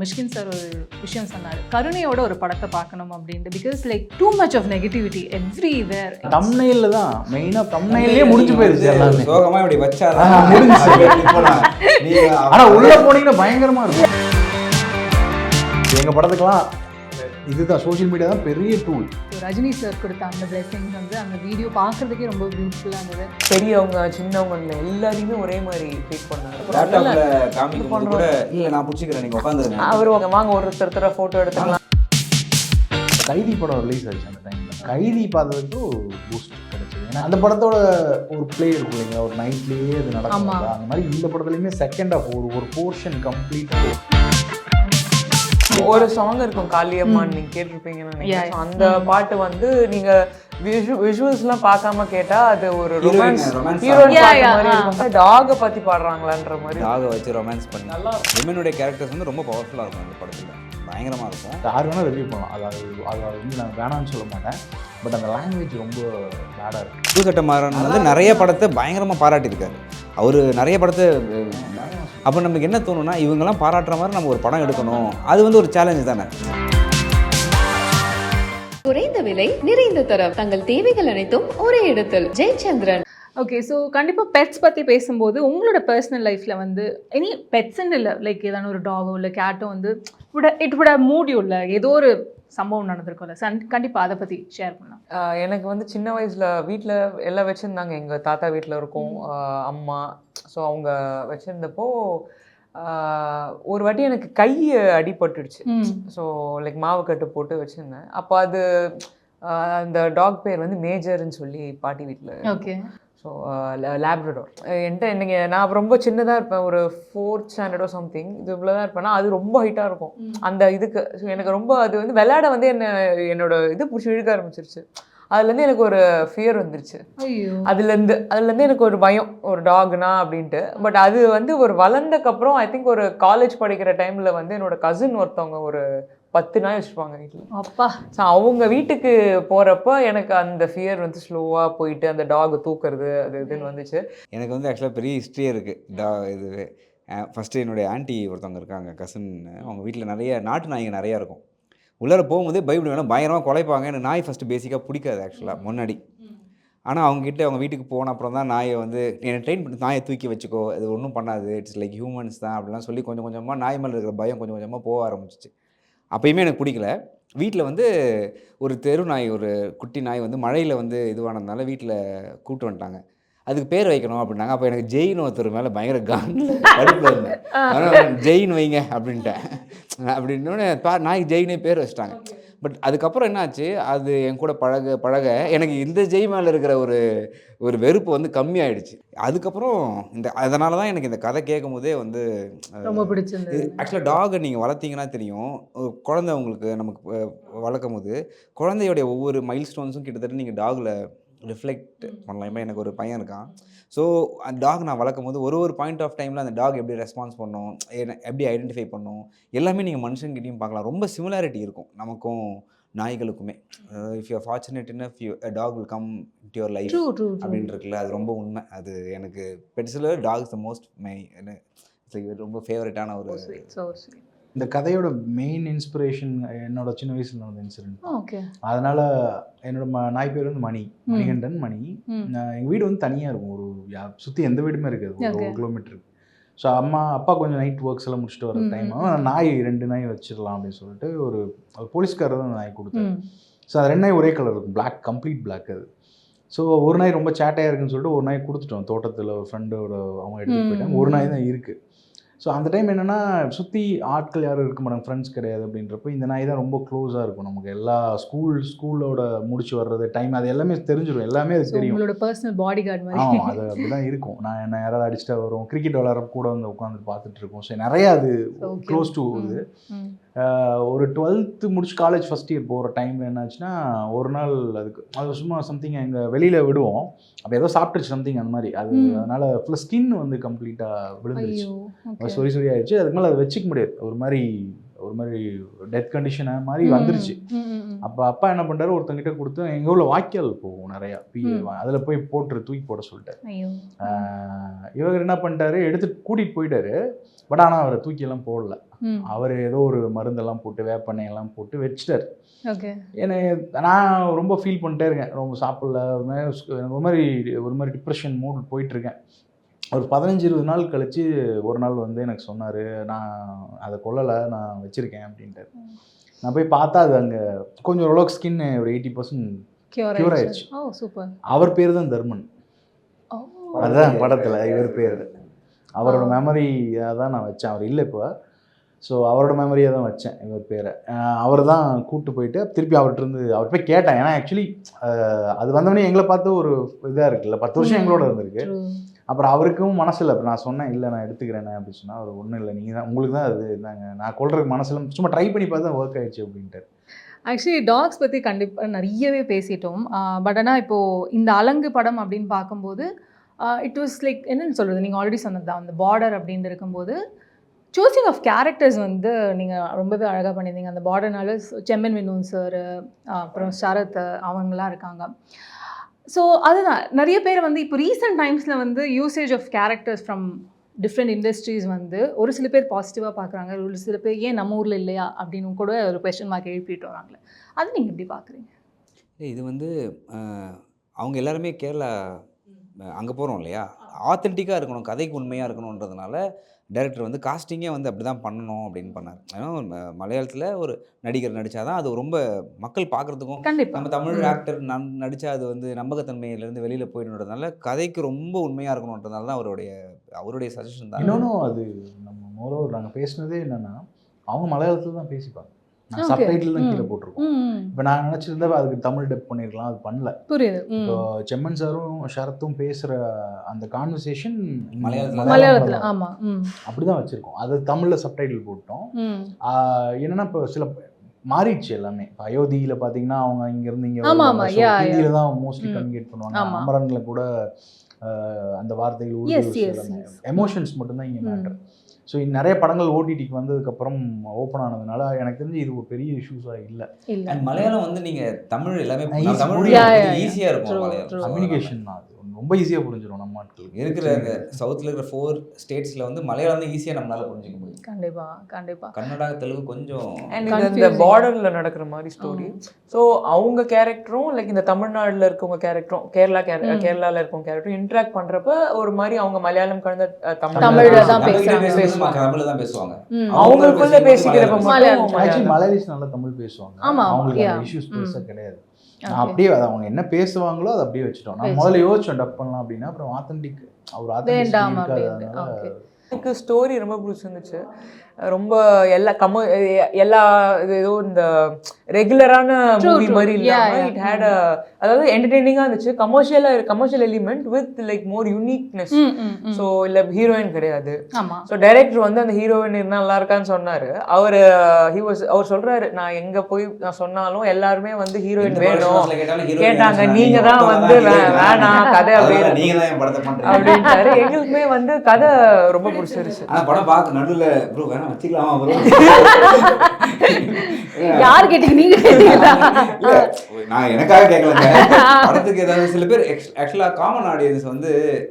Mysskin sir ஒரு விஷயம் சொன்னார். கருணையோட ஒரு படத்தை பார்க்கணும் அப்படின்ட்டு. Because like too much of negativity everywhere தம்னையில் தான். மெயினாக தம்னையிலே முடிஞ்சு போயிருச்சு எல்லாமே. சோகமா இப்படி வச்சா ஆ, முடிஞ்சுச்சு. இப்போ நான் நீங்க ஆனா உள்ள போனீங்கன்னா பயங்கரமா இருக்கும். எங்க படத்துக்கெல்லாம் இதுதான் சோஷியல் மீடியா தான் பெரிய டூல் ரஜினி சார் கொடுத்த அந்த பிளெஸிங்ஸ் வந்து அந்த வீடியோ பார்க்கறதுக்கே ரொம்ப பியூட்டிஃபுல்லாக இருந்தது. பெரியவங்க சின்னவங்க இல்லை எல்லாரையுமே ஒரே மாதிரி ட்ரீட் உட்காந்துருங்க அவர் வாங்க வாங்க ஒருத்தர் ஒருத்தர ஃபோட்டோ எடுத்துக்கலாம். கைதி படம் ரிலீஸ் ஆச்சு அந்த டைம்ல கைதி பார்த்ததுக்கு பூஸ்ட் கிடைச்சது. ஏன்னா அந்த படத்தோட ஒரு ப்ளே இருக்கும் இல்லைங்களா? ஒரு நைட்லயே அது நடக்கும்? அந்த மாதிரி இந்த படத்துலயுமே செகண்ட் ஆஃப் ஒரு ஒரு போர்ஷன் கம்ப்ளீட் ஒரு சாங் இருக்கும் காளியம்மான் நீங்க கேட்டிருப்பீங்கன்னு நினைக்கிறேன். அந்த பாட்டு வந்து நீங்க விஷுவல்ஸ்லாம் பார்க்காம கேட்டா அது ஒரு ரொமான்ஸ் romance ஹீரோயின் மாதிரி இருக்கும். டாக பத்தி பாடுறாங்களான்ற மாதிரி. டாக வச்சு ரொமான்ஸ் பண்ணி. விமனுடைய கேரக்டர்ஸ் வந்து ரொம்ப பவர்ஃபுல்லா இருக்கும் அந்த படத்துல. பயங்கரமா இருக்கும். யார் வேணால் ரிவ்யூ பண்ணலாம். அது அது அது வந்து நான் வேணாம்னு சொல்ல மாட்டேன். பட் அந்த லாங்குவேஜ் ரொம்ப பேடாக இருக்கு. புதுசட்ட மாறன் வந்து நிறைய படத்தை பயங்கரமா பாராட்டியிருக்காரு. அவர் நிறைய படத்தை அப்போ நமக்கு என்ன தோணும்னா இவங்கெல்லாம் பாராட்டுற மாதிரி நம்ம ஒரு படம் எடுக்கணும். அது வந்து ஒரு சேலஞ்ச் தானே? குறைந்த விலை நிறைந்த தரம். தங்கள் தேவைகள் அனைத்தும் ஒரே இடத்தில். ஜெயச்சந்திரன். ஓகே ஸோ கண்டிப்பாக பெட்ஸ் பற்றி பேசும்போது உங்களோட பர்சனல் லைஃப்பில் வந்து எனி பெட்ஸ்ன்னு இல்லை லைக் ஏதான ஒரு டாகோ இல்லை கேட்டோ வந்து it would have moved you இல்லை? ஏதோ ஒரு சம்பவம் நடந்திருக்கும்ல. சன் கண்டிப்பாக அதை பற்றி ஷேர் பண்ணலாம். எனக்கு வந்து சின்ன வயசுல வீட்ல எல்லாம் வச்சிருந்தாங்க. எங்க தாத்தா வீட்ல இருக்கும் அம்மா. ஸோ அவங்க வச்சிருந்தப்போ ஒரு வாட்டி எனக்கு கை அடிபட்டுடுச்சு. ஸோ லைக் மாவு கட்டு போட்டு வச்சிருந்தேன். அப்போ அது அந்த டாக் பேர் வந்து மேஜர்னு சொல்லி பாட்டி வீட்டில் ஓகே. ஸோ லேப்ரடோர் என்கிட்ட எனக்கு நான் ரொம்ப சின்னதாக இருப்பேன் ஒரு ஃபோர்த் ஸ்டாண்டர்டோ சம்திங் இது இவ்வளோ தான் இருப்பேன்னா அது ரொம்ப ஹைட்டாக இருக்கும். அந்த இதுக்கு ஸோ எனக்கு ரொம்ப அது வந்து விளையாட வந்து என்ன என்னோட இது பிடிச்சி இழுக்க ஆரம்பிச்சிருச்சு. அதுலேருந்து எனக்கு ஒரு ஃபியர் வந்துருச்சு. அதுலேருந்து அதுலேருந்து எனக்கு ஒரு பயம் ஒரு டாக்னா அப்படின்ட்டு. பட் அது வந்து ஒரு வளர்ந்தக்கப்புறம் ஐ திங்க் ஒரு காலேஜ் படிக்கிற டைமில் வந்து என்னோட கசின் ஒருத்தவங்க ஒரு பத்து நாய் வச்சுருப்பாங்க வீட்டில் அப்பா. ஸோ அவங்க வீட்டுக்கு போகிறப்ப எனக்கு அந்த ஃபியர் வந்து ஸ்லோவாக போயிட்டு அந்த டாக் தூக்குறது அது இதுன்னு வந்துச்சு. எனக்கு வந்து ஆக்சுவலாக பெரிய ஹிஸ்ட்ரியே இருக்குது டா இது ஃபஸ்ட்டு என்னுடைய ஆன்ட்டி ஒருத்தவங்க இருக்காங்க கசின் அவங்க வீட்டில் நிறைய நாட்டு நாய்ங்க நிறையா இருக்கும். உள்ளார போகும்போதே வேணும் பயங்கரமாக குலைப்பாங்க. எனக்கு நாய் ஃபஸ்ட்டு பேசிக்காக பிடிக்காது ஆக்சுவலாக முன்னாடி. ஆனால் அவங்ககிட்ட அவங்க வீட்டுக்கு போன அப்புறம் தான் நாயை வந்து என்னை ட்ரெயின் பண்ணி நாயை தூக்கி வச்சுக்கோ இது ஒன்றும் பண்ணாது. இட்ஸ் லைக் ஹியூமன்ஸ் தான் அப்படிலாம் சொல்லி கொஞ்சம் கொஞ்சமாக நாய் மேலே இருக்கிற பயம் கொஞ்சம் கொஞ்சமாக போக ஆரம்பிச்சிச்சு. அப்பயுமே எனக்கு பிடிக்கல. வீட்டில் வந்து ஒரு தெரு நாய் ஒரு குட்டி நாய் வந்து மழையில் வந்து இதுவானதுனால வீட்டில் கூப்பிட்டு வந்துட்டாங்க. அதுக்கு பேர் வைக்கணும் அப்படின்னாங்க. அப்போ எனக்கு ஜெயின் ஒருத்தர் மேலே பயங்கர கான் கடுப்பில் இருந்தேன். ஜெயின் வைங்க அப்படின்ட்டேன். அப்படின்னோடனே பா நாய்க்கு ஜெயினே பேர் வச்சிட்டாங்க. பட் அதுக்கப்புறம் என்னாச்சு? அது என் கூட பழக பழக எனக்கு இந்த ஜெய் மேலே இருக்கிற ஒரு ஒரு வெறுப்பு வந்து கம்மியாயிடுச்சு. அதுக்கப்புறம் இந்த அதனால தான் எனக்கு இந்த கதை கேட்கும் போதே வந்து ரொம்ப பிடிச்சிருந்தது. ஆக்சுவலாக டாகை நீங்கள் வளர்த்தீங்கன்னா தெரியும். ஒரு குழந்தை உங்களுக்கு நமக்கு வளர்க்கும் போது குழந்தையோடைய ஒவ்வொரு மைல் ஸ்டோன்ஸும் கிட்டத்தட்ட நீங்கள் டாகில் ரிஃப்ளெக்ட் பண்ணலாம். இப்போ எனக்கு ஒரு பையன் இருக்கான். ஸோ அந்த டாக் நான் வளர்க்கும் போது ஒரு ஒரு பாயிண்ட் ஆஃப் டைமில் அந்த டாக் எப்படி ரெஸ்பான்ஸ் பண்ணும் என்ன- எப்படி ஐடென்டிஃபை பண்ணும் எல்லாமே நீங்கள் மனுஷங்கிட்டையும் பார்க்கலாம். ரொம்ப சிமிலாரிட்டி இருக்கும் நமக்கும் நாய்களுக்குமே. If you fortunate in you dog will come to your life அப்படின்னு இருக்குல்ல அது ரொம்ப உண்மை. அது எனக்கு பெட்ஸில் டாக்ஸ் த மோஸ்ட் மை ரொம்ப ஃபேவரட்டான ஒரு இந்த கதையோட மெயின் இன்ஸ்பிரேஷன் என்னோட சின்ன வயசுல நடந்த இன்சிடென்ட் ஓகே அதனால என்னோட நாய் பேர் வந்து மணி மணிகண்டன் மணி. எங்கள் வீடு வந்து தனியாக இருக்கும். ஒரு சுத்தி எந்த வீடுமே இருக்காது. ஒரு கிலோமீட்டருக்கு ஸோ அம்மா அப்பா கொஞ்சம் நைட் ஒர்க்ஸ் எல்லாம் முடிச்சுட்டு வர டைம் நாய் ரெண்டு நாய் வச்சிடலாம் அப்படின்னு சொல்லிட்டு ஒரு போலீஸ்காரர் தான் நாய் கொடுத்தாரு. ஸோ அது ரெண்டு நாய் ஒரே கலர் இருக்கும். பிளாக் கம்ப்ளீட் பிளாக் அது. ஸோ ஒரு நாய் ரொம்ப சேட்டையாக இருக்குன்னு சொல்லிட்டு ஒரு நாய் கொடுத்துட்டோம். தோட்டத்தில் ஒரு ஃப்ரெண்டோட அவங்க எடுத்துகிட்டு போயிட்டாங்க. ஒரு. நாய் தான் இருக்குது ஸோ அந்த டைம் என்னென்னா சுற்றி ஆட்கள் யாரும் இருக்க மாட்டாங்க ஃப்ரெண்ட்ஸ் கிடையாது அப்படின்றப்போ இந்த நாய் தான் ரொம்ப க்ளோஸாக இருக்கும் நமக்கு. எல்லா ஸ்கூல் ஸ்கூலோட முடிச்சு வர்றது டைம் அது எல்லாமே தெரிஞ்சிடும் எல்லாமே அது தெரியும். உங்களோட பர்சனல் பாடி கார்டு மாதிரி. ஆமாம் அது அப்படிதான் இருக்கும். நான் என்ன யாராவது அடிச்சுட்டா வரும். கிரிக்கெட் விளாட்ற கூட வந்து உட்காந்து பார்த்துட்டு இருக்கோம். ஸோ நிறைய அது. Close to. இது. ஒரு டுவெல்த்து முடிச்சு காலேஜ் ஃபஸ்ட் இயர் போகிற டைமில் என்னாச்சுன்னா ஒரு நாள் அதுக்கு அது சும்மா சம்திங் எங்கள் வெளியில் விடுவோம். அப்போ ஏதோ சாப்பிட்டுச்சு சம்திங் அந்த மாதிரி. அது. அதனால ஃபுல்லாக ஸ்கின் வந்து கம்ப்ளீட்டாக விழுந்துருச்சு. சொறி சொறி ஆயிடுச்சு. அதுக்கு மேலே அதை வச்சுக்க முடியாது. ஒரு மாதிரி ஒரு மாதிரி டெத் கண்டிஷன் மாதிரி வந்துருச்சு. அப்போ அப்பா என்ன பண்ணுறாரு ஒருத்தங்கிட்ட கொடுத்து எங்கள் ஊரில் வாய்க்கால் போகும் நிறையா பி. அதில் போய் போட்டுரு தூக்கி போட சொல்லிட்டாரு. ஆஹ் இவர் என்ன பண்ணிட்டாரு? எடுத்து கூட்டிகிட்டு போயிட்டாரு. பட் ஆனால் அவரை தூக்கியெல்லாம் போடல. அவர் ஏதோ ஒரு மருந்தெல்லாம் போட்டு வேப்பெண்ணெயெல்லாம் போட்டு வச்சிட்டார். என்னை நான் ரொம்ப ஃபீல் பண்ணிட்டே இருக்கேன். ரொம்ப சாப்பிடல. ஒரு மாதிரி எனக்கு ஒரு மாதிரி டிப்ரெஷன் மூட் போயிட்டுருக்கேன். ஒரு பதினஞ்சு இருபது நாள் கழித்து ஒரு நாள் வந்து எனக்கு சொன்னார் நான் அதை கொல்லலை நான் வச்சுருக்கேன் அப்படின்ட்டு நான் போய் பார்த்தா அது அங்கே கொஞ்சம் ஓரளவுக்கு ஸ்கின் ஒரு எயிட்டி பர்சன்ட் கியூர் ஆயிடுச்சு. அவர் பேர் தான் தர்மன். அதுதான் படத்தில் இவர் பேர். அவரோட. மெமரியாக தான் நான் வச்சேன். அவர் இல்லை இப்போ. ஸோ அவரோட மெமரியாக தான் வச்சேன் இவர் பேரை. அவர் தான் கூப்பிட்டு போயிட்டு திருப்பி அவர்கிட்ட இருந்து அவர் போய் கேட்டேன். ஏன்னா ஆக்சுவலி அது வந்தவொடனே எங்களை பார்த்து ஒரு இதாக இருக்குல்ல பத்து வருஷம் எங்களோட இருந்திருக்கு. அப்புறம் அவருக்கும் மனசில் இப்போ நான் சொன்னேன் இல்லை நான் எடுத்துக்கிறேன் அப்படின்னு சொன்னால் அவர் ஒன்றும் இல்லை நீங்கள் தான் உங்களுக்கு தான் அது இதாங்க. நான் கொள்றதுக்கு மனசில் சும்மா ட்ரை பண்ணி பார்த்தா ஒர்க் ஆயிடுச்சு அப்படின்ட்டு ஆக்சுவலி டாக்ஸ் பற்றி கண்டிப்பாக நிறையவே பேசிட்டோம். பட் ஆனால் இப்போது இந்த அலங்கு படம் அப்படின்னு பார்க்கும்போது இட் வாஸ் லைக் என்னன்னு சொல்கிறது நீங்கள் ஆல்ரெடி சொன்னது தான். அந்த பார்டர் அப்படின்னு இருக்கும்போது சூசிங் ஆஃப் கேரக்டர்ஸ் வந்து நீங்கள் ரொம்பவே அழகாக பண்ணியிருந்தீங்க. அந்த பார்டர்னால செம்மன் வினோன் சார் அப்புறம் சரத் அவங்களாம் இருக்காங்க. ஸோ அதுதான். நிறைய பேர் வந்து இப்போ ரீசெண்ட் டைம்ஸில் வந்து usage of characters from different industries வந்து ஒரு சில பேர் பாசிட்டிவாக பார்க்குறாங்க. ஒரு சில பேர் ஏன் நம்ம ஊரில் இல்லையா? அப்படின்னு கூட ஒரு கொஸ்டின் மார்க் எழுப்பிட்டு வராங்களே அது நீங்கள் எப்படி பார்க்குறீங்க? இது வந்து அவங்க எல்லாருமே கேரளா அங்கே போகிறோம் இல்லையா ஆத்தென்டிக்காக இருக்கணும் கதைக்கு உண்மையாக இருக்கணுன்றதுனால டைரக்டர் வந்து காஸ்டிங்கே வந்து அப்படி தான் பண்ணணும் அப்படின்னு பண்ணார் ஏன்னா மலையாளத்தில் ஒரு நடிகர் நடித்தாதான் அது ரொம்ப மக்கள் பார்க்குறதுக்கும் நம்ம தமிழ். ஆக்டர் நம் நடித்தா அது வந்து நம்பகத்தன்மையிலேருந்து வெளியில் போயிடுன்றதுனால கதைக்கு ரொம்ப உண்மையாக இருக்கணுன்றதுனால தான் அவருடைய அவருடைய சஜஷன் தான் இன்னொன்றும் அது நம்ம மோரோவர் நாங்கள் பேசினதே என்னன்னா அவங்க மலையாளத்தில் தான் பேசிப்பாங்க. சப்டைட்டில் தான். கீழே போட்டிருக்கோம். இப்போ நான் நினச்சிருந்தா அதுக்கு தமிழ் டப் பண்ணியிருக்கலாம் அது பண்ணல. புரியுது. இப்போ செம்மன் சாரும் ஷரத்தும் பேசுகிற அந்த கான்வர்சேஷன் மலையாளத்துல மலையாளத்தில் ஆமாம் ம். அப்படி தான் வச்சுருக்கோம். அது தமிழில் சப்டைட்டில் போட்டோம். என்னன்னா இப்போ சில மாறிடுச்சு எல்லாமே. இப்போ அயோத்தியில் பார்த்தீங்கன்னா அவங்க இங்கேருந்து இங்கே yeah. ஹிந்தியில தான் மோஸ்ட்லி. கம்யூனிகேட் பண்ணுவாங்க. அமரன்ல கூட அந்த வார்த்தைகள் Yes, yes, yes. எமோஷன்ஸ் மட்டும்தான் இங்கே. மேட்டர் ஸோ நிறைய படங்கள் ஓடிடிக்கு வந்ததுக்கப்புறம் ஓப்பன் ஆனதுனால எனக்கு தெரிஞ்சு இது ஒரு பெரிய இஷ்யூஸாக இல்லை. அண்ட் மலையாளம் வந்து நீங்கள் தமிழ் எல்லாமே தமிழ். ஈஸியாக இருக்கும் கம்யூனிகேஷன் தான் ரொம்ப ஈஸியாக புரிஞ்சிடும் நம்ம ஆட்களுக்கு இருக்கிற அந்த சவுத்தில் இருக்கிற ஃபோர் ஸ்டேட்ஸில் வந்து மலையாளம் தான் ஈஸியாக நம்மளால புரிஞ்சுக்க முடியும் கண்டிப்பாக கண்டிப்பாக கன்னடா தெலுங்கு கொஞ்சம் இந்த. பார்டர்ல நடக்கிற மாதிரி ஸ்டோரி ஸோ அவங்க கேரக்டரும் லைக் இந்த தமிழ்நாடுல இருக்கவங்க கேரக்டரும் கேரளா கேர- ம். கேரளால இருக்கவங்க கேரக்டரும் இன்ட்ராக்ட் பண்றப்ப ஒரு மாதிரி அவங்க மலையாளம் கலந்த தமிழ் தமிழ்ல தான். பேசுவாங்க தமிழ்ல தான் பேசுவாங்க ம் அவங்களுக்குள்ள பேசிக்கிறப்ப மலையாளம். மலையாளிஸ் நல்லா தமிழ் பேசுவாங்க அவங்களுக்கு. இஷ்யூஸ். பெருசாக கிடையாது. அப்படியே அதை அவங்க என்ன பேசுவாங்களோ அதை அப்படியே வச்சுட்டோம். நான். முதல்ல யோசிச்சோம் டப் பண்ணலாம் அப்படின்னா அப்புறம் ஆத்தென்டிக் அவர் ஆத்தென்டிக் எனக்கு ஸ்டோரி ரொம்ப பிடிச்சிருந்துச்சு. ரொம்ப எல்லா கம எல்லா இது ஏதோ இந்த ரெகுலரான மூவி. மாதிரி Yeah, இல்லாம yeah. இட் ஹேட் அதாவது என்டர்டெய்னிங்காக இருந்துச்சு. கமர்ஷியலா commercial element with like more uniqueness so இல்ல ஹீரோயின் கிடையாது. ஸோ டைரக்டர் வந்து அந்த ஹீரோயின் இருந்தால் நல்லா இருக்கான்னு சொன்னாரு. அவர் ஹி வாஸ் அவர் சொல்றாரு நான் எங்க போய் நான் சொன்னாலும் எல்லாருமே வந்து ஹீரோயின் வேணும். கேட்டாங்க நீங்க தான் வந்து வேணாம் கதை அப்படியே நீங்க தான் என் படத்தை பண்றீங்க. அப்படின்ட்டாரு. எங்களுக்குமே வந்து கதை ரொம்ப பிடிச்சிருச்சு ஆனா படம் பார்க்க நடுவுல ப்ரோ வேணாம் வச்சுக்கலாமா ப்ரோ? யார் கேட்டீங்க? நீங்க கேட்டீங்களா? நான் எனக்காக கேட்கலங்க. படத்துக்கு ஏதாவது சில பேர் ஆக்சுவலா காமன் ஆடியன்ஸ் வந்து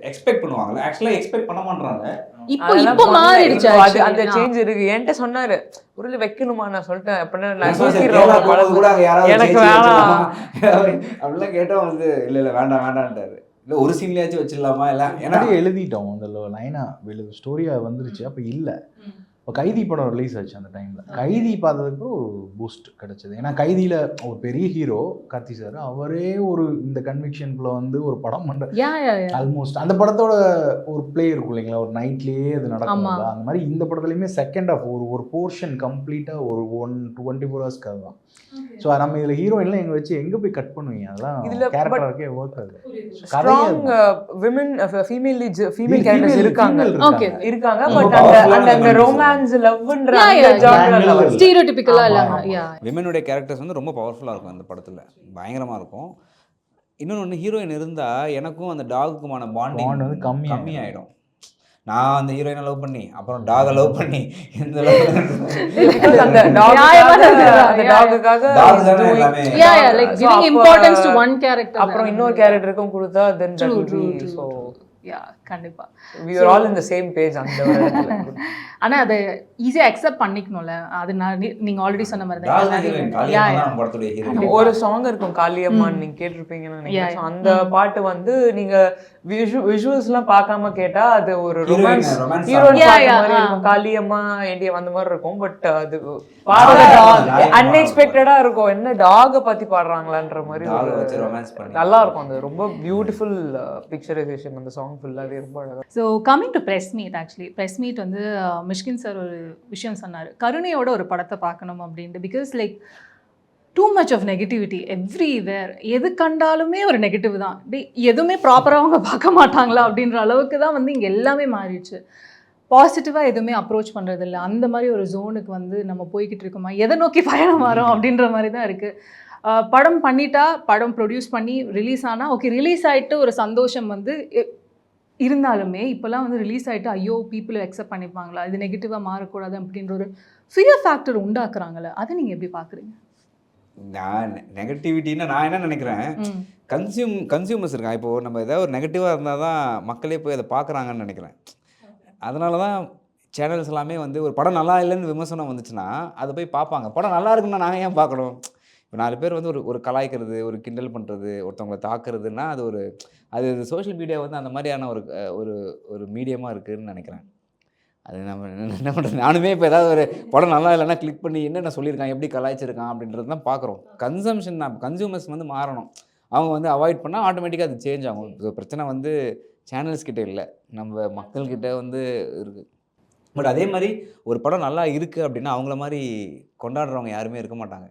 எக்ஸ்பெக்ட் பண்ணுவாங்கல்ல. ஆக்சுவலா எக்ஸ்பெக்ட் பண்ண மாட்டாங்க இப்போ இப்போ. மாறிடுச்சு அது. அந்த. சேஞ்ச் இருக்கு. என்கிட்ட சொன்னாரு உருளை வைக்கணுமா? நான் சொல்லிட்டேன். அப்படின்னா நான் சரி, யோசிக்கிறேன் எனக்கு வேணாம். அப்படிலாம் கேட்டா வந்து இல்ல இல்ல வேண்டாம் வேண்டாம்ட்டாரு இல்ல ஒரு சீன்லயாச்சும் வச்சிடலாமா இல்ல? ஏன்னா எழுதிட்டோம். அந்த லைனா எழுது ஸ்டோரியா வந்துருச்சு. அப்ப இல்ல. இப்போ கைதி படம் ரிலீஸ் ஆச்சு அந்த டைம்ல கைதி பார்த்ததுக்கு ஒரு பூஸ்ட் கிடைச்சது. ஏன்னா கைதியில ஒரு பெரிய ஹீரோ கார்த்தி சார் அவரே ஒரு இந்த கன்விக்ஷனுக்குள்ள வந்து ஒரு படம் யா ஆல்மோஸ்ட் அந்த படத்தோட ஒரு ப்ளே இருக்கும் இல்லைங்களா? ஒரு நைட்லயே அது நடக்கும்? அந்த மாதிரி இந்த படத்துலயுமே செகண்ட் ஆஃப் ஒரு ஒரு போர்ஷன் கம்ப்ளீட்டா ஒரு ஒன் டுவெண்ட்டி ஃபோர் ஹவர்ஸ்க்கு அதுதான். ஸோ நம்ம இதுல ஹீரோயின்லாம் எங்க வச்சு எங்க போய் கட் பண்ணுவீங்க? அதெல்லாம் இதுல கேரக்டராகவே ஒர்க் ஆகுது strong women female female characters இருக்காங்க. இருக்காங்க. பட் அந்த அந்த women ரொமான்ஸ் லவ்ன்ற ஸ்டீரியோடிபிக்கலா இல்லாம. யா விமனுடைய கேரக்டர்ஸ் வந்து ரொம்ப பவர்ஃபுல்லாக இருக்கும் அந்த படத்தில். பயங்கரமாக இருக்கும். இன்னொன்று ஹீரோயின் இருந்தால் எனக்கும் அந்த டாகுக்குமான பாண்டிங் வந்து கம்மியாயிடும். கம்மியாயிடும். நான் அந்த ஹீரோயினை லவ் பண்ணி அப்புறம் டாகை லவ் பண்ணி கேரக்டர் அப்புறம் இன்னொரு கேரக்டருக்கும் கொடுத்தா தென் யா கண்டிப்பா. We are all in the same page அந்த. ஆனா அதை ஈஸியா அக்செப்ட் பண்ணிக்கணும்ல. அது நான் நீங்க ஆல்ரெடி சொன்ன மாதிரி தான். ஒரு சாங் இருக்கும் காளியம்மான் நீங்க கேட்டிருப்பீங்கன்னு நினைக்கிறேன். அந்த பாட்டு வந்து நீங்க விஷுவல்ஸ் எல்லாம் பார்க்காம கேட்டா அது ஒரு ரொமான்ஸ் ஹீரோயின் காளியம்மா ஏண்டிய அந்த மாதிரி இருக்கும். பட் அது அன்எக்ஸ்பெக்டடா இருக்கும். என்ன டாக பத்தி பாடுறாங்களான்ற மாதிரி டாக ஒரு- வச்சு ரொமான்ஸ் பண்ணி நல்லா இருக்கும். அது ரொம்ப பியூட்டிஃபுல் பிக்சரைசேஷன் அந்த சாங் ஃபுல்லாவே ரொம்ப அழகா so coming to press meet actually press meet வந்து அஹ், மிஷ்கின் சார் ஒரு விஷயம் சொன்னார். கருணையோட ஒரு படத்தை பார்க்கணும் அப்படின்ட்டு. Because like too much of negativity everywhere எது கண்டாலுமே ஒரு நெகட்டிவ் தான். எதுவுமே ப்ராப்பராக அவங்க பார்க்க மாட்டாங்களா அப்படின்ற அளவுக்கு தான் வந்து இங்கே எல்லாமே மாறிடுச்சு. பாசிட்டிவாக எதுவுமே அப்ரோச் பண்ணுறது இல்லை அந்த மாதிரி ஒரு ஜோனுக்கு வந்து நம்ம போய்கிட்டு இருக்கோமா? எதை நோக்கி பயணம் வரோம் அப்படின்ற மாதிரி தான் இருக்குது படம் பண்ணிட்டா படம் ப்ரொடியூஸ் பண்ணி ரிலீஸ் ஆனால் ஓகே ரிலீஸ் ஆகிட்டு ஒரு சந்தோஷம் வந்து இருந்தாலுமே இப்போல்லாம் வந்து ரிலீஸ் ஆகிட்டு ஐயோ பீப்புள் அக்செப்ட் பண்ணிப்பாங்களா இது நெகட்டிவாக மாறக்கூடாது அப்படின்ற ஒரு ஃபியர் ஃபேக்டர் உண்டாக்குறாங்கல்ல அதை நீங்கள் எப்படி பார்க்குறீங்க? நான் நெகட்டிவிட்டின்னா நான் என்ன நினைக்கிறேன்? கன்சியூம் கன்சியூமர்ஸ் இருக்கான் இப்போ நம்ம ஏதாவது ஒரு நெகட்டிவாக இருந்தால் தான் மக்களே போய் அதை பார்க்குறாங்கன்னு நினைக்கிறேன். அதனால தான் சேனல்ஸ் எல்லாமே வந்து ஒரு படம் நல்லா இல்லைன்னு விமர்சனம் வந்துச்சுன்னா அதை போய் பார்ப்பாங்க. படம் நல்லா இருக்குன்னா நாங்கள் ஏன் பார்க்கணும்? இப்போ நாலு பேர் வந்து ஒரு ஒரு கலாய்க்கிறது ஒரு கிண்டல் பண்ணுறது ஒருத்தவங்களை தாக்குறதுன்னா அது ஒரு அது சோஷியல் மீடியா வந்து அந்த மாதிரியான ஒரு ஒரு ஒரு மீடியமாக இருக்குதுன்னு நினைக்கிறேன். அது நம்ம என்ன பண்ணுறது நானுமே இப்போ ஏதாவது ஒரு படம் நல்லா இல்லைன்னா கிளிக் பண்ணி என்னென்ன சொல்லியிருக்கான் எப்படி கலாய்ச்சிருக்கான் அப்படின்றது தான் பார்க்குறோம். கன்சம்ஷன் தான். கன்சியூமர்ஸ் வந்து மாறணும். அவங்க வந்து அவாய்ட் பண்ணால் ஆட்டோமேட்டிக்காக அது சேஞ்ச் ஆகும். பிரச்சனை வந்து சேனல்ஸ் கிட்டே இல்லை. நம்ம மக்கள்கிட்ட வந்து இருக்குது பட் அதே மாதிரி ஒரு படம் நல்லா இருக்குது அப்படின்னா அவங்கள மாதிரி கொண்டாடுறவங்க யாருமே இருக்க மாட்டாங்க.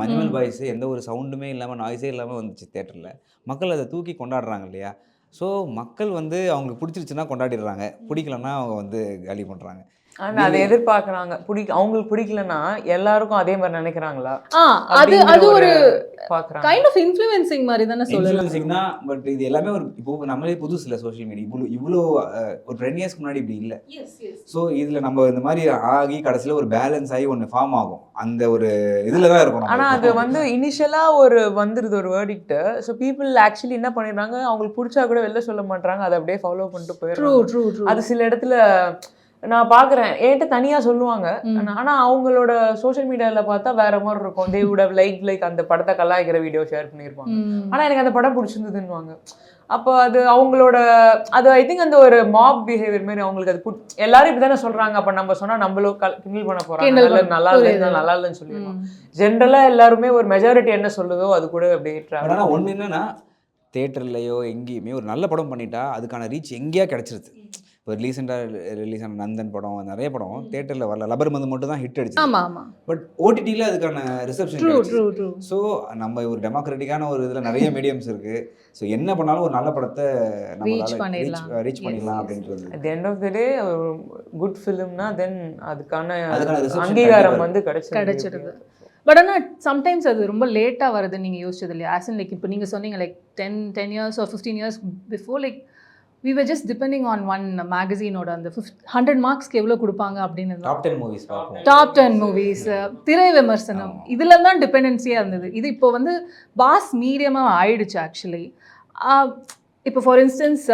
மஞ்சுமல் பாய்ஸ் எந்த ஒரு சவுண்டுமே இல்லாமல் நாய்ஸே இல்லாமல் வந்துச்சு தேட்டரில் மக்கள் அதை தூக்கி கொண்டாடுறாங்க இல்லையா? ஸோ மக்கள் வந்து அவங்களுக்கு பிடிச்சிருச்சுன்னா கொண்டாடிடுறாங்க. பிடிக்கலன்னா அவங்க வந்து காலி பண்ணுறாங்க ஆனா அதை எதிர்பார்க்கறாங்க. பிடிக்க அவங்களுக்கு பிடிக்கலன்னா எல்லாருக்கும் அதே மாதிரி நினைக்கிறாங்களா? ஆ அது அது ஒரு கைண்ட் ஆஃப் இன்ஃப்ளூயன்சிங் மாதிரி தானே சொல்லலாம். இன்ஃப்ளூயன்சிங் தான் பட் இது எல்லாமே ஒரு இப்போ நம்மளே புதுசு இல்லை சோஷியல் மீடியா இவ்வளோ இவ்வளோ ஒரு டென் இயர்ஸ்க்கு முன்னாடி இப்படி இல்லை. ஸோ இதில் நம்ம இந்த மாதிரி ஆகி கடைசியில் ஒரு பேலன்ஸ் ஆகி ஒன்று ஃபார்ம் ஆகும். அந்த ஒரு இதில் தான் இருக்கும் நம்ம ஆனா இப்போ. அது வந்து இனிஷியலா ஒரு வந்துருது ஒரு வேர்டிக்ட் ஸோ பீப்புள் ஆக்சுவலி என்ன பண்ணிடுறாங்க? அவங்களுக்கு பிடிச்சா கூட வெளில சொல்ல மாட்டாங்க அதை அப்படியே ஃபாலோ பண்ணிட்டு ட்ரூ போயிடுறாங்க. ட்ரூ ட்ரூ அது சில இடத்துல நான் பாக்குறேன். என்கிட்ட தனியா சொல்லுவாங்க. ம். ஆனா அவங்களோட சோஷியல் மீடியால பார்த்தா வேற மாதிரி இருக்கும். தே have லைக் லைக் அந்த படத்தை கலாய்க்கிற வீடியோ ஷேர் பண்ணியிருப்பாங்க. ஆனா எனக்கு அந்த படம் பிடிச்சிருந்ததுன்னுவாங்க. அப்போ அது அவங்களோட அது ஐ திங்க் அந்த ஒரு மாப் பிஹேவியர் மாதிரி அவங்களுக்கு அது புடி- எல்லாரும் இப்படிதானே சொல்றாங்க. அப்ப நம்ம சொன்னா நம்மளும் கல்- கிண்டல் பண்ண போறாங்க. கிண்டல் நல்லா- பண்ண- நல்லா. இல்லைன்னா சொல்லிடுவோம் ஜென்ரலா எல்லாருமே ஒரு மெஜாரிட்டி என்ன சொல்லுதோ அது கூட அப்படியே ஆனால் ஒன்று என்னன்னா தேட்டர்லையோ எங்கேயுமே ஒரு நல்ல படம் பண்ணிட்டா அதுக்கான ரீச் எங்கேயா கிடச்சிருது. இப்போ ரீசெண்டாக ரிலீஸ் ஆன நந்தன் படம் நிறைய படம் தேட்டரில் வரல. லபர் மந்து மட்டும் தான் ஹிட் அடிச்சு ஆமா ஆமா. பட் ஓடிடியில் அதுக்கான ரிசப்ஷன் ஸோ நம்ம ஒரு டெமோக்ராட்டிக்கான ஒரு இதில் நிறைய மீடியம்ஸ் இருக்கு. ஸோ என்ன பண்ணாலும் ஒரு நல்ல படத்தை பண்ணிடலாம். ரீச் பண்ணிடலாம் yes. அப்படின்றது. At the end of the day ஒரு குட் ஃபிலிம்னா தென் அதுக்கான அங்கீகாரம் வந்து கிடைச்சிருது கிடைச்சிருது. பட் ஆனால் சம்டைம்ஸ் அது ரொம்ப லேட்டாக வருதுன்னு நீங்கள் யோசிச்சது இல்லையா? ஆஸ் லைக் இப்போ நீங்கள் சொன்னீங்க like ten ten years or fifteen years before like we were just depending on one மேகசீனோட அந்த ஃபிஃப்ட் ஹண்ட்ரட் மார்க்ஸ்க்கு எவ்வளோ கொடுப்பாங்க அப்படின்னு top ten movies top ten movies திரை விமர்சனம். இதுல தான் டிபெண்டன்சியாக இருந்தது. இது இப்போ வந்து பாஸ் மீடியமாக ஆயிடுச்சு ஆக்சுவலி இப்போ ஃபார் இன்ஸ்டன்ஸ்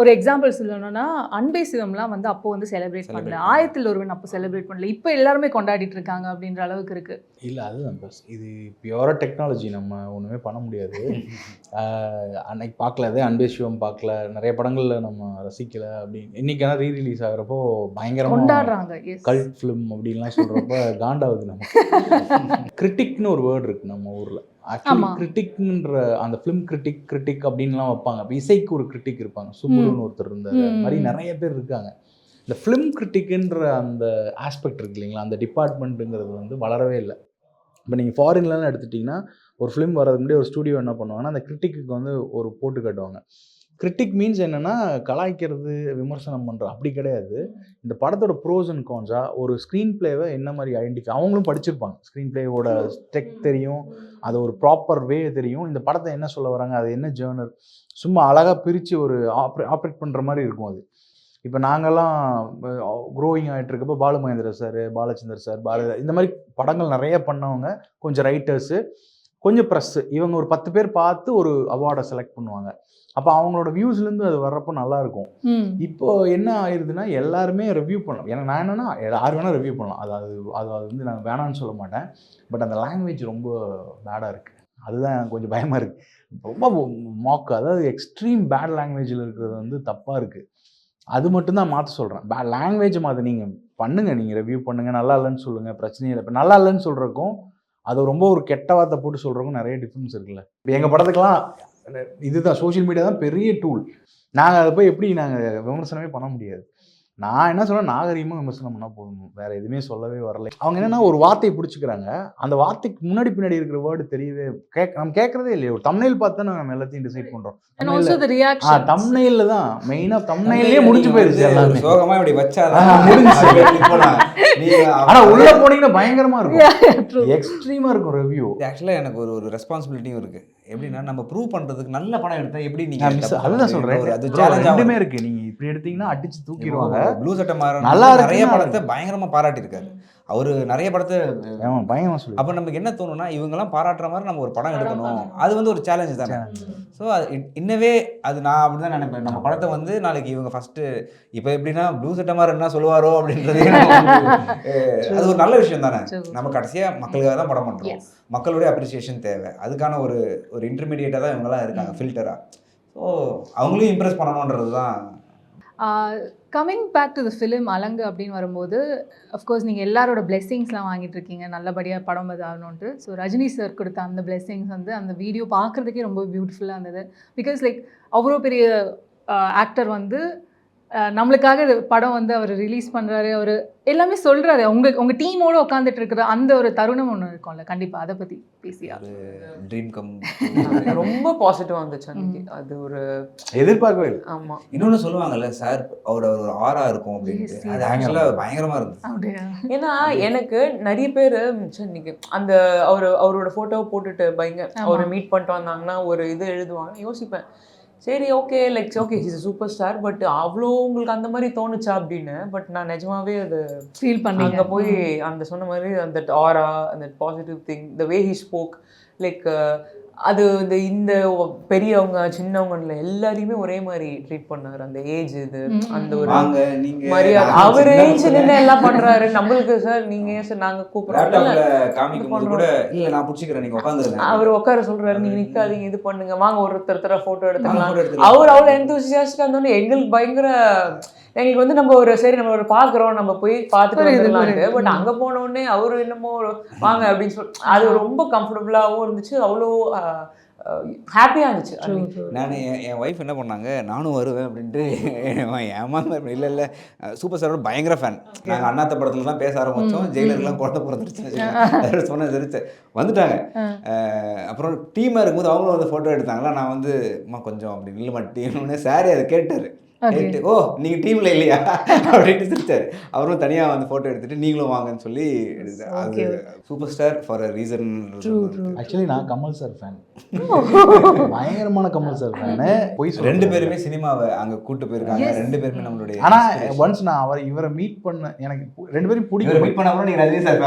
ஒரு எக்ஸாம்பிள் சொல்லணும்னா அன்பே சிவம்லாம் வந்து அப்போ வந்து செலிப்ரேட் பண்ணல. ஆயத்தில் ஒருவன் அப்போ செலிப்ரேட் பண்ணல. இப்போ எல்லாருமே கொண்டாடிட்டு இருக்காங்க அப்படின்ற அளவுக்கு இருக்கு. இல்லை அதுதான் பஸ் இது பியூராக டெக்னாலஜி நம்ம ஒன்றுமே பண்ண முடியாது. அன்னைக்கு பார்க்கல அதே அன்பே சிவம் பார்க்கல. நிறைய படங்களில் நம்ம ரசிக்கல அப்படி. இன்னைக்கான ரீ ரிலீஸ் ஆகிறப்போ பயங்கரமாக கொண்டாடுறாங்க கல்ட் ஃபிலிம் அப்படின்லாம் சொல்கிறப்ப காண்டாகுது நமக்கு கிரிட்டிக்னு ஒரு வேர்டு இருக்கு நம்ம ஊரில். ஆக்சுவலி. கிரிட்டிக்ன்ற அந்த ஃபிலிம் கிரிட்டிக் கிரிட்டிக் அப்படின்லாம் வைப்பாங்க. அப்போ இசைக்கு ஒரு கிரிட்டிக் இருப்பாங்க. சுப்புருன்னு ஒருத்தர் இருந்தார். மாதிரி நிறைய பேர் இருக்காங்க. இந்த ஃபிலிம் கிரிட்டிக்ன்ற அந்த ஆஸ்பெக்ட் இருக்கு இல்லைங்களா? அந்த டிபார்ட்மெண்ட்டுங்கிறது வந்து வளரவே இல்லை. இப்போ நீங்கள் ஃபாரின்லலாம் எடுத்துட்டிங்கன்னா ஒரு ஃபிலிம் வரதுக்கு முன்னாடி ஒரு ஸ்டூடியோ என்ன பண்ணுவாங்கன்னா அந்த கிரிட்டிக்கு வந்து ஒரு போட்டு காட்டுவாங்க. கிரிட்டிக் மீன்ஸ் என்னென்னா கலாய்க்கிறது விமர்சனம் பண்ணுறது அப்படி கிடையாது. இந்த படத்தோட ப்ரோஸ் அண்ட் கான்ஸா ஒரு ஸ்க்ரீன் பிளேவை என்ன மாதிரி ஐடென்டிஃபை அவங்களும் படிச்சிருப்பாங்க. ஸ்க்ரீன் பிளேவோட டெக் தெரியும் அது ஒரு ப்ராப்பர் வே தெரியும். இந்த படத்தை என்ன சொல்ல வராங்க அது என்ன ஜேர்னர் சும்மா அழகாக பிரித்து ஒரு ஆப்ரே ஆப்ரேட் பண்ணுற மாதிரி இருக்கும் அது. இப்போ நாங்கள்லாம் க்ரோயிங் ஆகிட்டு இருக்கப்போ பாலு மகேந்திர சார் பாலச்சந்தர் சார் பால இந்த மாதிரி படங்கள் நிறைய பண்ணவங்க கொஞ்சம் ரைட்டர்ஸு கொஞ்சம் ப்ரெஸ்ஸு இவங்க ஒரு பத்து பேர் பார்த்து ஒரு அவார்டை செலக்ட் பண்ணுவாங்க. அப்போ அவங்களோட வியூஸ்லேருந்து அது வர்றப்போ நல்லா இருக்கும். ம். இப்போ என்ன ஆயிருதுன்னா எல்லாருமே ரிவ்யூ பண்ணலாம். ஏன்னா நான் என்னன்னா யார் வேணால் ரிவ்யூ பண்ணலாம். அது அது அது அது வந்து நான் வேணாம்னு சொல்ல மாட்டேன். பட் அந்த லாங்குவேஜ் ரொம்ப பேடாக இருக்குது அதுதான் கொஞ்சம் பயமாக இருக்குது ரொம்ப மாக்கு அதாவது எக்ஸ்ட்ரீம் பேட் லாங்குவேஜில் இருக்கிறது வந்து தப்பாக இருக்குது அது மட்டும்தான் மாற்ற சொல்கிறேன் பே லாங்குவேஜ் மாற்ற நீங்கள் பண்ணுங்கள் நீங்கள் ரிவ்யூ பண்ணுங்கள் நல்லா இல்லைன்னு சொல்லுங்கள் பிரச்சனையே இல்லை. இப்போ நல்லா இல்லைன்னு சொல்கிறக்கும் அது ரொம்ப ஒரு கெட்ட வார்த்தை போட்டு சொல்கிறவங்க நிறைய டிஃப்ரென்ஸ் இருக்குல்ல. இப்போ எங்கள் படத்துக்கெல்லாம் இதுதான் சோஷியல் மீடியா தான் பெரிய டூல் நாங்கள் அதை போய் எப்படி நாங்கள் விமர்சனமே பண்ண முடியாது. நான் என்ன சொல்றேன் நாகரீகமாக விமர்சனம் பண்ணால் போதும். வேற எதுவுமே சொல்லவே வரல. அவங்க என்னன்னா ஒரு வார்த்தையை பிடிச்சிக்கிறாங்க. அந்த வார்த்தைக்கு முன்னாடி பின்னாடி இருக்கிற வேர்டு தெரியவே கேக் நம்ம கேட்கறதே இல்லையே. ஒரு தமிழில் பார்த்து நம்ம எல்லாத்தையும் டிசைட் த ஆ தம்னையில் தான். மெயினாக தம்னையிலே முடிஞ்சு போயிருச்சு எல்லாமே. சோகமா இப்படி வச்சாதான் ஆ, முடிஞ்சுச்சு. இப்போ நான் நீங்க ஆனா உள்ள போனீங்கன்னா பயங்கரமா இருக்கும். எக்ஸ்ட்ரீமா இருக்கும் ரிவ்யூ ஆக்சுவலாக எனக்கு ஒரு ஒரு ரெஸ்பான்சிபிலிட்டியும் இருக்கு. எப்படின்னா நம்ம ப்ரூவ் பண்றதுக்கு நல்ல படம் எடுத்தா எப்படி நீங்க அதுதான் ஒரு அது ரெண்டுமே இருக்கு. நீங்க இப்படி எடுத்தீங்கன்னா அடிச்சு தூக்கிடுவாங்க. ப்ளூ சட்டை மாறன் நல்லா நிறைய படத்தை பயங்கரமா பாராட்டியிருக்காரு. அவரு நிறைய படத்தை பயங்கரமா சொல்லி அப்போ நமக்கு என்ன தோணும்னா இவங்கெல்லாம் பாராட்டுற மாதிரி நம்ம ஒரு படம் எடுக்கணும். அது வந்து ஒரு சேலஞ்சு தானே. ஸோ அது இன்- இன்னவே அது நான் அப்படி தான் நினைப்பேன். நம்ம படத்தை வந்து நாளைக்கு இவங்க ஃபஸ்ட்டு இப்போ எப்படின்னா ப்ளூ சட்டை மாதிரி என்ன சொல்லுவாரோ அப்படின்றது அது ஒரு நல்ல விஷயம் தானே. நம்ம கடைசியாக மக்களுக்காக தான் படம் பண்ணுறோம். மக்களுடைய அப்ரிசியேஷன் தேவை. அதுக்கான ஒரு ஒரு இன்டர்மீடியேட்டாக தான் இவங்கெல்லாம் இருக்காங்க ஃபில்டராக ஸோ அவங்களையும் இம்ப்ரெஸ் பண்ணணுன்றது தான் coming back to the film அலங்கு அப்படின்னு வரும்போது அஃப்கோர்ஸ் நீங்கள் எல்லாரோட பிளெஸ்ஸிங்ஸ்லாம் வாங்கிட்டு இருக்கீங்க. நல்லபடியாக படம் இதாகணுன்ட்டு ஸோ ரஜினி சார் கொடுத்த அந்த பிளெஸ்ஸிங்ஸ் வந்து அந்த வீடியோ பார்க்குறதுக்கே ரொம்ப பியூட்டிஃபுல்லாக இருந்தது. பிகாஸ் லைக் அவ்வளோ பெரிய ஆக்டர் வந்து நம்மளுக்காக இது படம் வந்து அவர் ரிலீஸ் பண்ணுறாரு அவர் எல்லாமே சொல்கிறாரு உங்க உங்கள் டீமோடு உட்காந்துட்டு இருக்கிற அந்த ஒரு தருணம் ஒன்று இருக்கும்ல. கண்டிப்பாக அதை பற்றி பேசியா? ட்ரீம் கம் ரொம்ப பாசிட்டிவா இருந்துச்சு அன்னைக்கு. அது ஒரு எதிர்பார்க்கவே இல்லை. ஆமா. இன்னொன்று சொல்லுவாங்கல்ல சார் அவரோட ஒரு ஆரா இருக்கும் அப்படின்ட்டு. அது ஆக்சுவலாக பயங்கரமாக இருந்துச்சு. ஏன்னா எனக்கு நிறைய பேர் இன்னைக்கு அந்த அவர் அவரோட போட்டோவை போட்டுட்டு பயங்க. அவரை மீட் பண்ணிட்டு வந்தாங்கன்னா ஒரு இது எழுதுவாங்க யோசிப்பேன். சரி okay like okay is super star but அவ்வளோ உங்களுக்கு அந்த மாதிரி தோணுச்சா அப்படின்னு? பட் நான் நிஜமாவே அது ஃபீல் பண்ணீங்க. அங்கே போய் அந்த சொன்ன மாதிரி அந்த ஆரா அந்த positive thing the way he spoke like அது இந்த இந்த பெரியவங்க சின்னவங்கல எல்லாரையுமே ஒரே மாதிரி ட்ரீட் பண்ணாரு. அந்த ஏஜ் இது அந்த ஒரு வாங்க நீங்க மரியாதை. அவரு ஏஞ்சி நின்று எல்லாம் பண்றாரு. நம்மளுக்கு சார் நீங்க ஏன் சார் நாங்க கூப்பிடுறோம்? லேப்டாப்ல காமிக்கும் போது கூட இல்ல நான் பிடிச்சிக்கிறேன் நீங்க உட்காந்துருங்க அவர் உட்கார சொல்றாரு நீங்க நிக்காதீங்க இது பண்ணுங்க. வாங்க ஒருத்தர் ஒருத்தர போட்டோ எடுத்துக்கலாம். அவர் அவ்வளவு எந்தூசியாஸ்டா இருந்தோன்னே எங்களுக்கு பயங்கர எங்களுக்கு வந்து நம்ம ஒரு சரி நம்ம ஒரு பாக்குறோம் நம்ம போய் பார்த்துட்டு வந்துடலான்ட்டு. பட் அங்க போன உடனே அவரு என்னமோ வாங்க அப்படின்னு சொல்லி அது ரொம்ப கம்ஃபர்டபுளாகவும் இருந்துச்சு. அவ்வளோ ஹாப்பியா இருந்துச்சு. நான் என் ஒய்ஃப் என்ன பண்ணாங்க நானும் வருவேன் அப்படின்ட்டு ஏமாந்த இல்லை இல்லை. சூப்பர் ஸ்டாரோட பயங்கர ஃபேன் நாங்கள் அண்ணாத்த படத்துல தான் பேச ஆரம்பித்தோம் ஜெயிலர்லாம் குழந்தை பிறந்துருச்சு சொன்ன சிரிச்சு. வந்துட்டாங்க. அப்புறம் டீமாக இருக்கும்போது அவங்களும் வந்து ஃபோட்டோ எடுத்தாங்களா? நான் வந்து அம்மா கொஞ்சம் அப்படி நில்லுமா டீம்னு சாரி அதை கேட்டார். கேட்டு ஓ நீங்கள் டீமில் இல்லையா? அப்படின்ட்டு சிரிச்சாரு. அவரும் தனியாக வந்து ஃபோட்டோ எடுத்துட்டு நீங்களும் வாங்கன்னு சொல்லி அது super star for a reason. Actually நான் கமல் சார் ஃபேன் பயங்கரமான கமல் சார் ஃபேனு போய் ரெண்டு. பேருமே சினிமாவை அங்க கூட்டு போயிருக்காங்க. ரெண்டு பேருமே நம்மளுடைய ஆனா inspiration. ஒன்ஸ் நான் அவர் இவரை மீட் பண்ண எனக்கு ரெண்டு பேரும் பிடிக்கும். மீட் பண்ண கூட நீங்க ரஜினி சார்.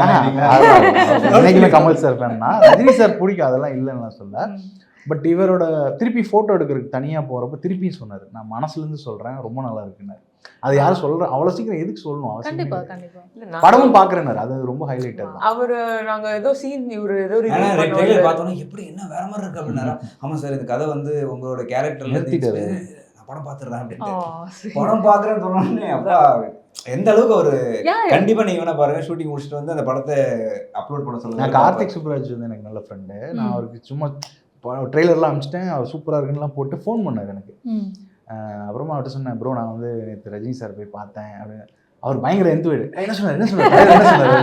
என்னைக்குமே Kamal sir fan Rajini sir பிடிக்கும் அதெல்லாம் இல்லைன்னு நான் சொல்ல. பட் இவரோட திருப்பி ஃபோட்டோ எடுக்கிறதுக்கு தனியாக போகிறப்ப திருப்பியும் சொன்னார். நான் மனசுலேருந்து சொல்கிறேன் ரொம்ப நல்லா இருக்குன்னாரு. அது யாரும் சொல்கிற அவ்வளோ சீக்கிரம் எதுக்கு சொல்லணும்? கண்டிப்பா இல்லை. கண்டிப்பா. இல்ல, நான் படமும் பார்க்குறேன்னாரு அது ரொம்ப ஹைலைட் அவரு நாங்க ஏதோ சீன் இவரு ஏதோ. பார்த்தோன்னே எப்படி என்ன வேற மாதிரி இருக்கு அப்படின்னாரா? ஆமா சார் இந்த கதை வந்து உங்களோட கேரக்டர்ல நிறுத்திட்டாரு. நான் படம் பார்த்துடுறேன் ஆ, அப்படின்ட்டு. படம் பார்க்குறேன்னு சொன்னோடனே அப்பா எந்த அளவுக்கு ஒரு. கண்டிப்பா நீங்க வேணா பாருங்க ஷூட்டிங் முடிச்சுட்டு வந்து அந்த படத்தை அப்லோட் பண்ண சொல்லுங்க. நான் கார்த்திக் சுப்ராஜ் வந்து எனக்கு நல்ல ஃப்ரெண்டு நான். அவருக்கு சும்மா ட்ரெய்லர்லாம் அனுப்பிச்சிட்டேன் அவர் சூப்பராக இருக்குன்னுலாம் போட்டு ஃபோன் பண்ணார் எனக்கு. அப்புறமா அவர்கிட்ட சொன்னேன் ப்ரோ நான் வந்து நேற்று ரஜினி சார் போய் பார்த்தேன். அப்படின்னு. அவர் பயங்கர எந்த வீடு என்ன சொன்னார்? என்ன சொன்னார்? என்ன சொன்னார்.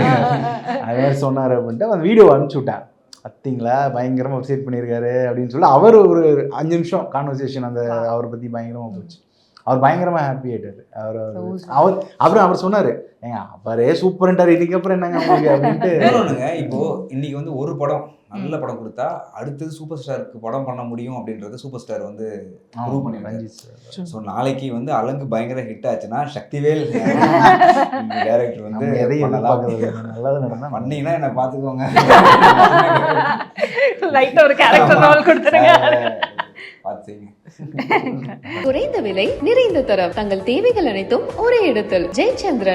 அது மாதிரி சொன்னார் அப்படின்ட்டு அந்த வீடியோ அனுப்பிச்சி விட்டேன் பார்த்தீங்களா? பயங்கரமாக வெப்சைட் பண்ணியிருக்காரு. அப்படின்னு சொல்லி அவர் ஒரு அஞ்சு நிமிஷம் கான்வர்சேஷன் அந்த அவரை பற்றி பயங்கரமாக போச்சு. அவர் பயங்கரமாக ஹாப்பி ஆயிட்டாரு. அவர் அவர் அப்புறம் அவர் சொன்னார் ஏங்க அவரே சூப்பர்ன்றார் இதுக்கப்புறம் என்னங்க அப்படின்ட்டு. இப்போ இன்னைக்கு வந்து ஒரு படம். நல்ல படம் கொடுத்தா அடுத்தது சூப்பர் ஸ்டாருக்கு படம் பண்ண முடியும் அப்படின்றது சூப்பர் ஸ்டார் வந்து. ரஞ்சித் சார். ஸோ நாளைக்கு வந்து அலங்கு பயங்கர ஹிட் ஆச்சுன்னா சக்திவேல் டேரக்டர் வந்து எதையும் பண்ணீங்கன்னா என்ன பார்த்துக்கோங்க. லைட்டா ஒரு கேரக்டர் ரோல் கொடுத்துருங்க. குறைந்த விலை நிறைந்த தரம். தங்கள் தேவைகள் அனைத்தும் ஒரே இடத்தில். ஜெயச்சந்திரன்.